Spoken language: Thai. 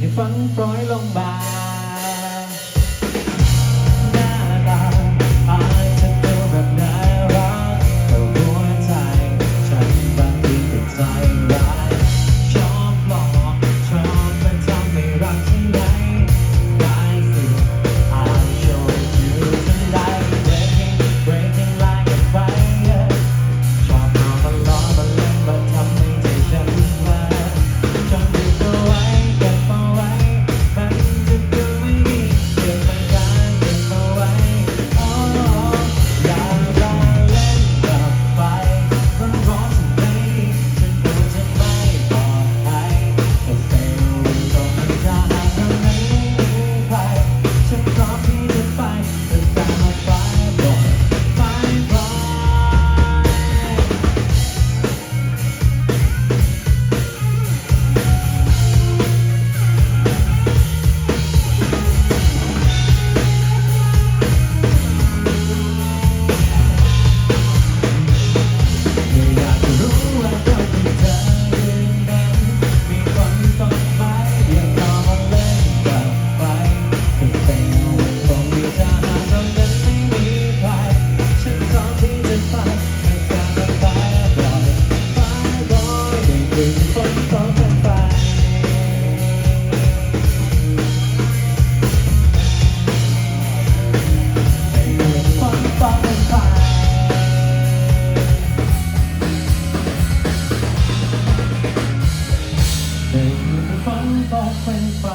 ให้ฟังปล่อยลงบา หนึ่งคนสองคนไป